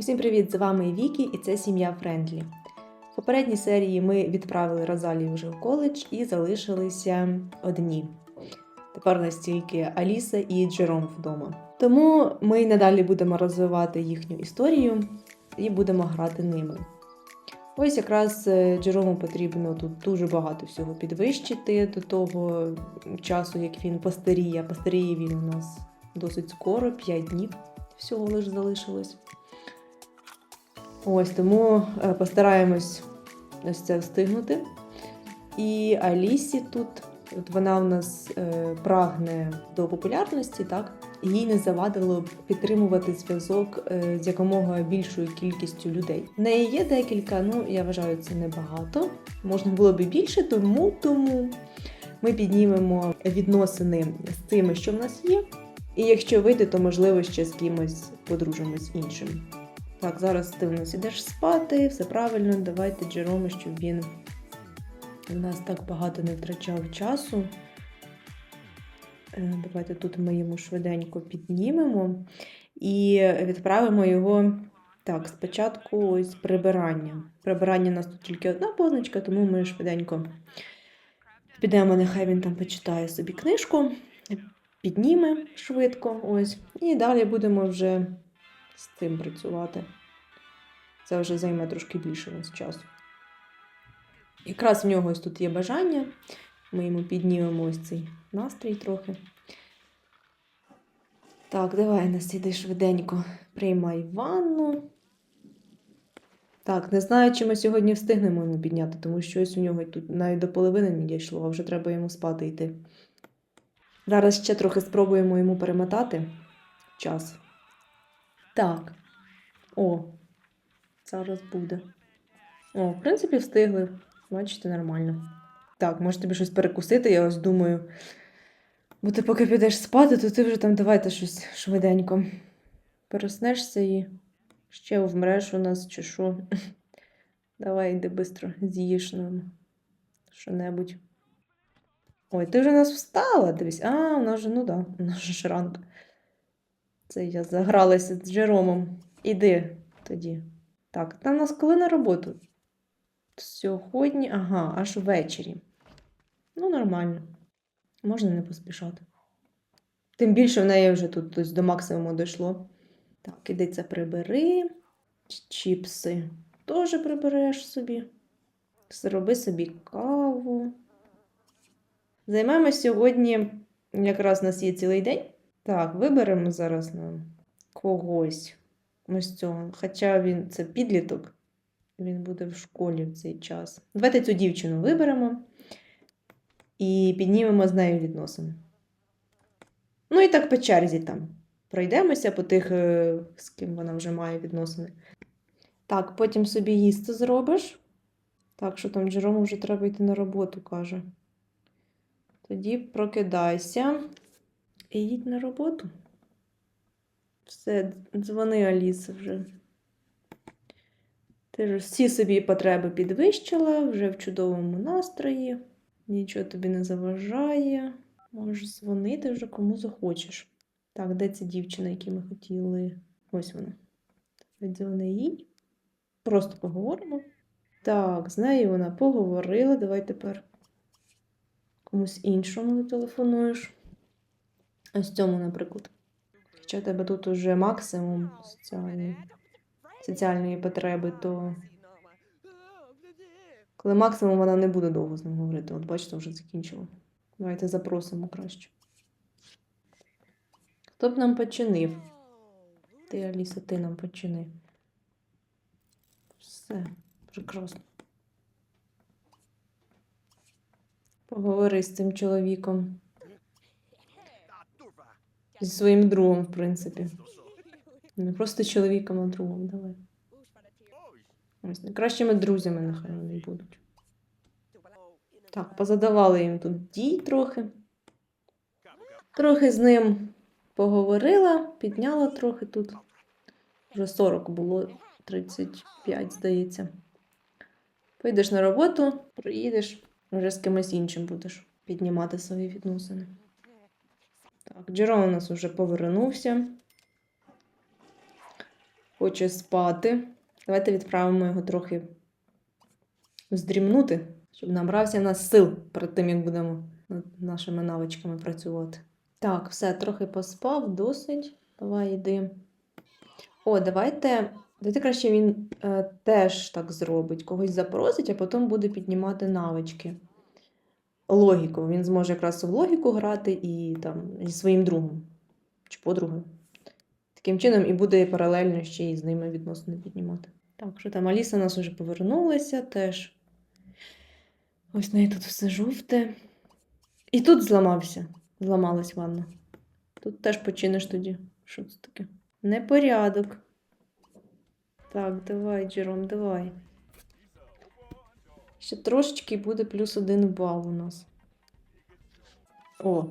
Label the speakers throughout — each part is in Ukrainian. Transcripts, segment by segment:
Speaker 1: Усім привіт! З вами Вікі і це сім'я Френдлі. В попередній серії ми відправили Розалію вже в коледж і залишилися одні. Тепер нас тільки Аліса і Джером вдома. Тому ми й надалі будемо розвивати їхню історію і будемо грати ними. Ось якраз е, Джерому потрібно тут дуже багато всього підвищити до того часу, як він постаріє. Постаріє він у нас досить скоро, 5 днів всього лише залишилось. Ось тому е, постараємось ось це встигнути. І Алісі тут, от вона в нас е, прагне до популярності, так? Їй не завадило підтримувати зв'язок е, з якомога більшою кількістю людей. В неї є декілька, ну я вважаю, це небагато. Можна було б і більше, тому, тому ми піднімемо відносини з тими, що в нас є. І якщо вийде, то можливо ще з кимось подружимось іншим. Так, зараз ти у нас ідеш спати, все правильно. Давайте Джероме, щоб він у нас так багато не втрачав часу. Е, Давайте тут ми йому швиденько піднімемо і відправимо його. Так, спочатку ось прибирання. Прибирання у нас тут тільки одна позначка, тому ми швиденько підемо, нехай він там почитає собі книжку, підніме швидко. Ось. І далі будемо вже з цим працювати. Це вже займе трошки більше у нас часу. Якраз в нього ось тут є бажання. Ми йому піднімемо ось цей настрій трохи. Так, давай нас іди швиденько. Приймай ванну. Так, не знаю, чи ми сьогодні встигнемо йому підняти, тому що ось у нього тут навіть до половини не дійшло, а вже треба йому спати йти. Зараз ще трохи спробуємо йому перемотати час. Так. О, зараз буде. О, в принципі, встигли. Бачите, нормально. Так, може тобі щось перекусити, я ось думаю. Бо ти поки підеш спати, то ти вже там давайте щось швиденько. Переснешся і ще вмреш у нас чи що. Давай йди швидко, з'їж нам що-небудь. Ой, ти вже нас встала, дивись. А, у нас же, ну да, у нас же ранок. Це я загралася з Джеромом. Іди тоді. Так, там у нас коли на роботу? Сьогодні, ага, аж ввечері. Ну, нормально. Можна не поспішати. Тим більше в неї вже тут ось до максимуму дійшло. Так, іди це прибери. Чіпси теж прибереш собі. Зроби собі каву. Займемось сьогодні, якраз у нас є цілий день. Так, виберемо зараз нам когось. Ось цього. Хоча він це підліток, він буде в школі в цей час. Давайте цю дівчину виберемо і піднімемо з нею відносини. Ну і так по черзі там. Пройдемося по тих, е, з ким вона вже має відносини. Так, потім собі їсти зробиш. Так, що там Джерому вже треба йти на роботу, каже. Тоді прокидайся і їдь на роботу. Все, дзвони Аліса вже. Ти ж всі собі потреби підвищила, вже в чудовому настрої, нічого тобі не заважає. Можеш дзвонити вже кому захочеш. Так, де ця дівчина, яку ми хотіли? Ось вона. Дзвони їй. Просто поговоримо. Так, з нею вона поговорила. Давай тепер комусь іншому зателефонуєш. Ось цьому, наприклад. Хоча в тебе тут уже максимум соціальної, соціальної потреби, то коли максимум вона не буде довго з ним говорити. От бачите, вже закінчила. Давайте запросимо краще. Хто б нам починив? Ти, Аліса, ти нам почини. Все, прекрасно. Поговори з цим чоловіком. Зі своїм другом, в принципі. Не просто чоловіком, а другом. Давай. Ось найкращими друзями нехай вони будуть. Так, позадавали їм тут дій трохи. Трохи з ним поговорила, підняла трохи тут. Вже 40 було, 35, здається. Поїдеш на роботу, приїдеш, вже з кимось іншим будеш піднімати свої відносини. Так, Джером у нас вже повернувся. Хоче спати. Давайте відправимо його трохи здрімнути, щоб набрався в нас сил перед тим, як будемо над нашими навичками працювати. Так, все, трохи поспав, досить. Давай йди. О, давайте. Давайте краще він е, теж так зробить. Когось запросить, а потім буде піднімати навички. Логіку. Він зможе якраз в логіку грати і там зі своїм другом чи подругою. Таким чином і буде паралельно ще й з ними відносини піднімати. Так, що там Аліса нас вже повернулася теж. Ось в неї тут все жовте. І тут зламався. Зламалась ванна. Тут теж починиш тоді. Що це таке? Непорядок. Так, давай, Джером, давай. Ще трошечки буде плюс один бал у нас. О.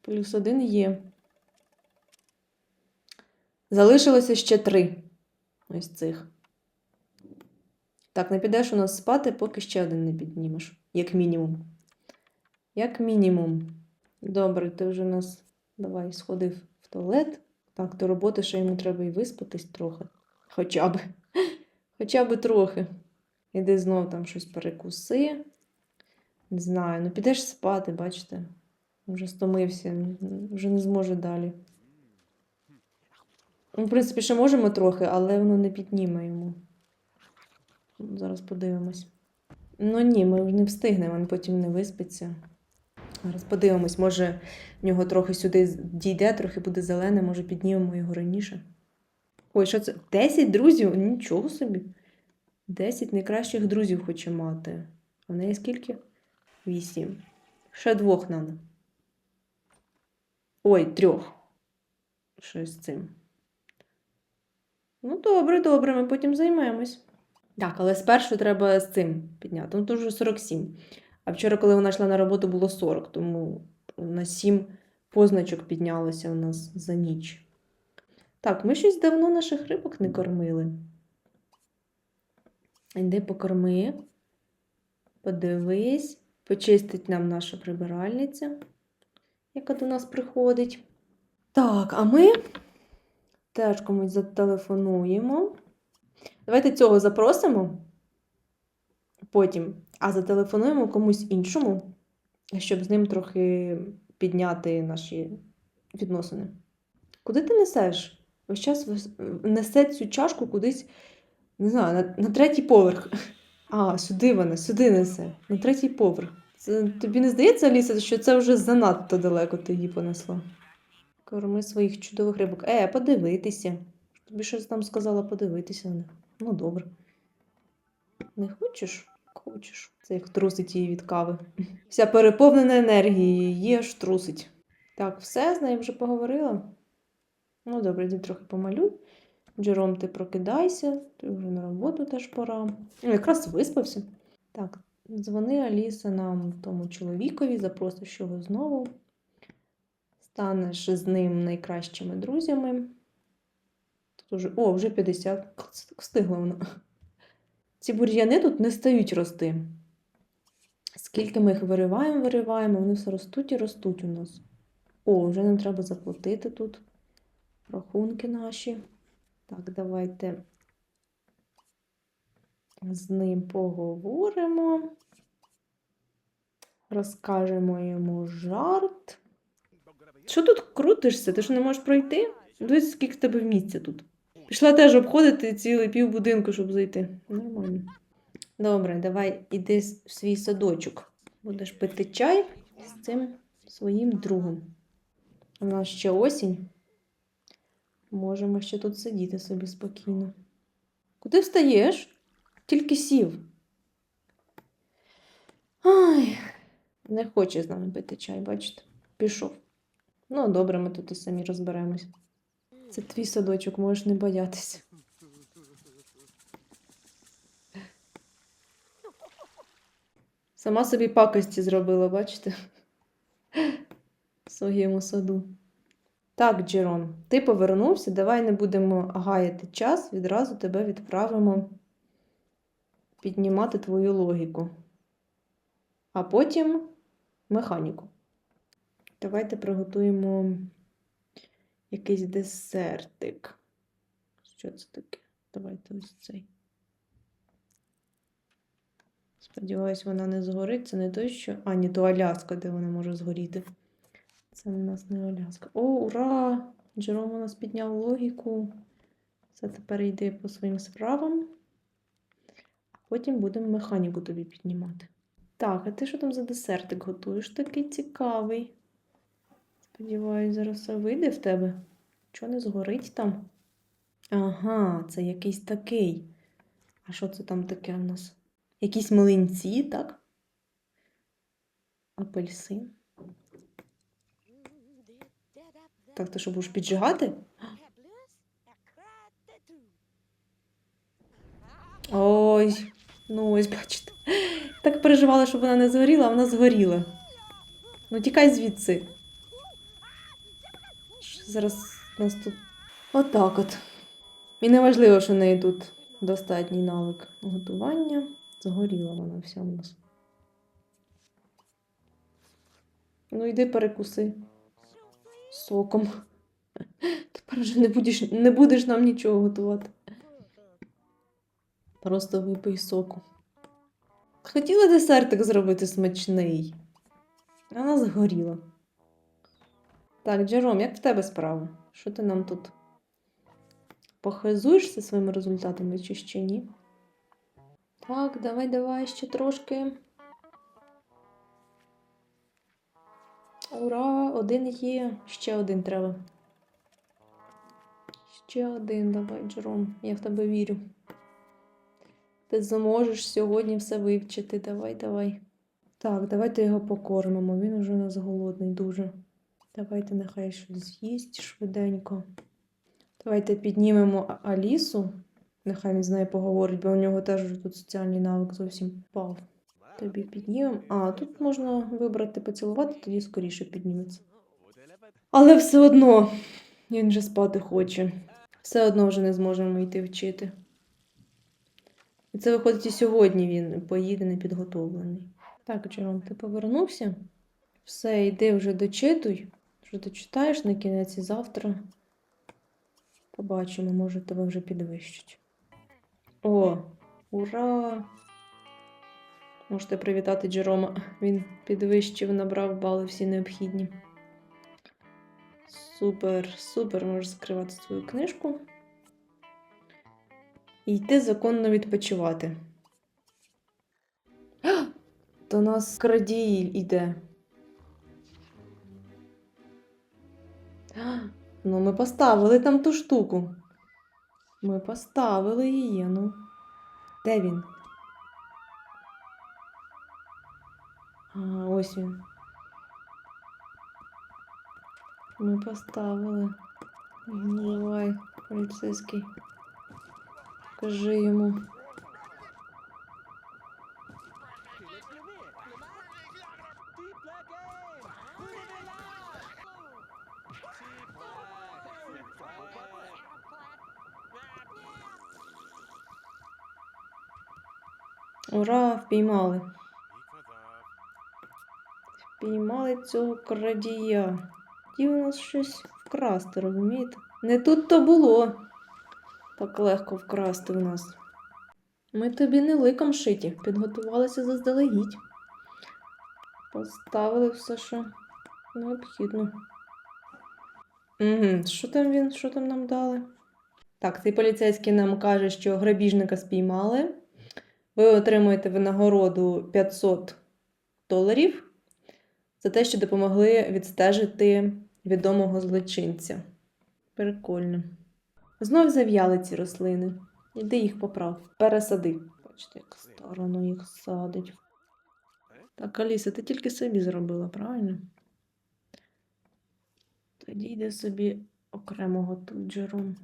Speaker 1: Плюс один є. Залишилося ще три. Ось цих. Так, не підеш у нас спати, поки ще один не піднімеш. Як мінімум. Як мінімум. Добре, ти вже у нас давай сходив в туалет. Так, до роботи ще йому треба і виспатись трохи. Хоча б. Хоча б трохи. Іди знов там щось перекуси. Не знаю, ну підеш спати, бачите. Вже стомився, вже не зможе далі. Ну, в принципі, ще можемо трохи, але воно не підніме йому. Зараз подивимось. Ну ні, ми вже не встигнемо, він потім не виспиться. Зараз подивимось, може в нього трохи сюди дійде, трохи буде зелене, може піднімемо його раніше. Ой, що це? 10 друзів? Нічого собі. 10 найкращих друзів хоче мати. А в неї скільки? 8. Ще двох треба. Ой, трьох. Щось з цим. Ну, добре, добре, ми потім займемось. Так, але спершу треба з цим підняти. Ну, то вже 47. А вчора, коли вона йшла на роботу, було 40, тому на 7 позначок піднялося у нас за ніч. Так, ми щось давно наших рибок не кормили. Йди покорми. Подивись, почистить нам наша прибиральниця, яка до нас приходить. Так, а ми теж комусь зателефонуємо. Давайте цього запросимо потім, а зателефонуємо комусь іншому, щоб з ним трохи підняти наші відносини. Куди ти несеш? Весь час несе цю чашку кудись, не знаю, на, на третій поверх. А, сюди вона, сюди несе, на третій поверх. Це, тобі не здається, Аліса, що це вже занадто далеко ти її понесла? Корми своїх чудових рибок. Е, подивитися. Тобі щось там сказала подивитися на них. Ну, добре. Не хочеш? Хочеш. Це як трусить її від кави. Вся переповнена енергією, її аж трусить. Так, все, з нею вже поговорила. Ну, добре, йди трохи помалюй. Джером, ти прокидайся, ти вже на роботу теж пора. Ну, якраз виспався. Так, дзвони Аліса нам тому чоловікові, запросиш його знову. Станеш з ним найкращими друзями. Тут уже, о, вже 50. Це так встигла вона. Ці бур'яни тут не стають рости. Скільки ми їх вириваємо, вириваємо, вони все ростуть і ростуть у нас. О, вже нам треба заплатити тут рахунки наші. Так, давайте з ним поговоримо. Розкажемо йому жарт. Що тут крутишся? Ти ж не можеш пройти? Дивись, скільки в тебе місця тут. Пішла теж обходити цілий пів будинку, щоб зайти. Нормально. Добре, давай іди в свій садочок. Будеш пити чай з цим своїм другом. У нас ще осінь. Можемо ще тут сидіти собі спокійно. Куди встаєш? Тільки сів. Ай, не хоче з нами пити чай, бачите? Пішов. Ну, добре, ми тут і самі розберемось. Це твій садочок, можеш не боятися. Сама собі пакості зробила, бачите? В своєму саду. Так, Джером, ти повернувся, давай не будемо гаяти час, відразу тебе відправимо піднімати твою логіку. А потім механіку. Давайте приготуємо якийсь десертик. Що це таке? Давайте ось цей. Сподіваюсь, вона не згорить. Це не той, що. А, ні, то Аляска, де вона може згоріти. Це у нас не Аляска. О, ура! Джером у нас підняв логіку. Це тепер йде по своїм справам. А потім будемо механіку тобі піднімати. Так, а ти що там за десертик готуєш? Такий цікавий. Сподіваюсь, зараз все вийде в тебе. Чого не згорить там? Ага, це якийсь такий. А що це там таке у нас? Якісь млинці, так? Апельсин. Так, ти що будеш піджигати? Ой, ну ось бачите. Так переживала, щоб вона не згоріла, а вона згоріла. Ну тікай звідси. Зараз у нас тут. Отак от. І не важливо, що в неї тут достатній навик готування. Згоріла вона вся у нас. Ну, йди перекуси соком. Тепер вже не будеш, не будеш нам нічого готувати. Просто випий соку. Хотіла десертик зробити смачний. Вона згоріла. Так, Джером, як в тебе справа? Що ти нам тут? Похизуєшся своїми результатами чи ще ні? Так, давай, давай ще трошки. Ура! Один є. Ще один треба. Ще один, давай, Джером. Я в тебе вірю. Ти зможеш сьогодні все вивчити. Давай, давай. Так, давайте його покормимо. Він уже у нас голодний дуже. Давайте нехай щось з'їсть швиденько. Давайте піднімемо Алісу. Нехай він з нею поговорить, бо у нього теж тут соціальний навик зовсім впав. Тобі піднімемо. А, тут можна вибрати поцілувати, тоді скоріше підніметься. Але все одно він вже спати хоче. Все одно вже не зможемо йти вчити. І це виходить і сьогодні він поїде непідготовлений. Так, Джером, ти повернувся? Все, йди вже дочитуй. Вже дочитаєш на кінець і завтра. Побачимо, може тебе вже підвищать. О, ура! Можете привітати Джерома. Він підвищив, набрав бали всі необхідні. Супер, супер, можеш закривати свою книжку. І йти законно відпочивати. До нас крадій іде. Ну, ми поставили там ту штуку. Ми поставили її, ну. Де він? Ось він. Ми поставили. Ну, Давай, поліцейський. Кажи йому. Ура, впіймали. Впіймали цього крадія. Хотів у нас щось вкрасти, розумієте? Не тут то було. Так легко вкрасти в нас. Ми тобі не ликом шиті, підготувалися заздалегідь. Поставили все, що необхідно. Угу. Що там він? Що там нам дали? Так, цей поліцейський нам каже, що грабіжника спіймали. Ви отримуєте винагороду 500 доларів за те, що допомогли відстежити відомого злочинця. Прикольно. Знов зав'яли ці рослини. Іди їх поправ. Пересади. Бачите, як старано їх садить. Так, Аліса, ти тільки собі зробила, правильно? Тоді йди собі окремого тут джером.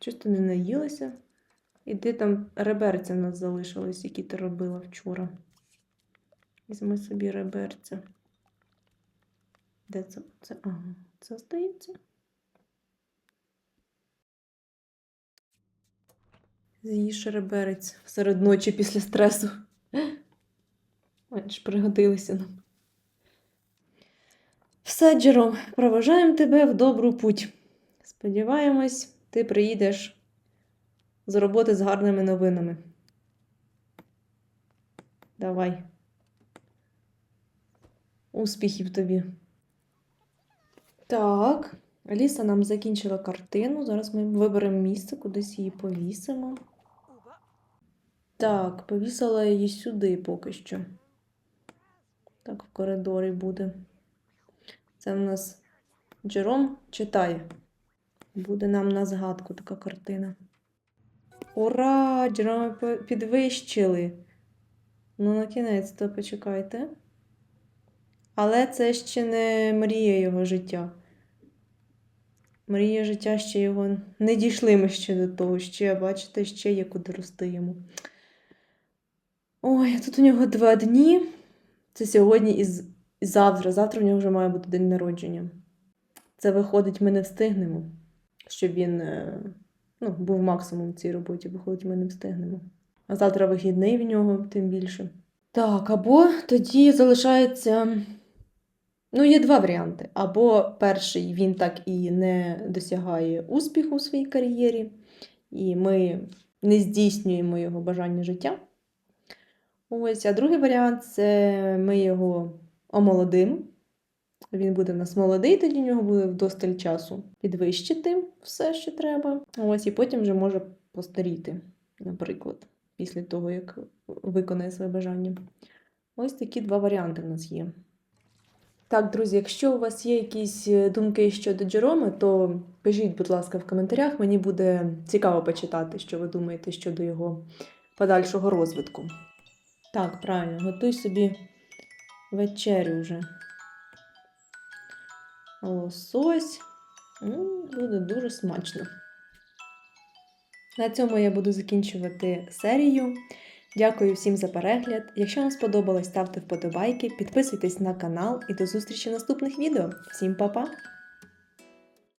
Speaker 1: Щось ти не наїлася? Іди там реберця в нас залишились, які ти робила вчора. Візьми собі реберця. Де це? це? Ага, це здається. З'їж реберець серед ночі після стресу. Ж пригодилися нам. Все, Джером, проважаємо тебе в добру путь. Сподіваємось, ти приїдеш з роботи з гарними новинами. Давай. Успіхів тобі. Так, Аліса нам закінчила картину. Зараз ми виберемо місце, кудись її повісимо. Так, повісила її сюди поки що. Так, в коридорі буде. Це в нас Джером читає. Буде нам на згадку така картина. Ура! Джерома підвищили. Ну, на кінець то почекайте. Але це ще не мрія його життя. Мрія життя ще його не дійшли ми ще до того. Ще, бачите, ще є куди рости йому. Ой, тут у нього два дні. Це сьогодні і, завтра. Завтра в нього вже має бути день народження. Це виходить, ми не встигнемо, щоб він е, ну, був максимум в цій роботі. Виходить, ми не встигнемо. А завтра вихідний в нього, тим більше. Так, або тоді залишається. Ну, є два варіанти. Або перший він так і не досягає успіху у своїй кар'єрі, і ми не здійснюємо його бажання життя. Ось, а другий варіант це ми його омолодимо. Він буде в нас молодий, тоді в нього буде вдосталь часу підвищити все, що треба. Ось, і потім вже може постаріти, наприклад, після того, як виконає своє бажання. Ось такі два варіанти в нас є. Так, друзі, якщо у вас є якісь е, думки щодо Джероми, то пишіть, будь ласка, в коментарях. Мені буде цікаво почитати, що ви думаєте щодо його подальшого розвитку. Так, правильно, готуй собі вечерю вже. Лосось. Буде дуже смачно. На цьому я буду закінчувати серію. Дякую всім за перегляд. Якщо вам сподобалось, ставте вподобайки, підписуйтесь на канал і до зустрічі в наступних відео. Всім па-па!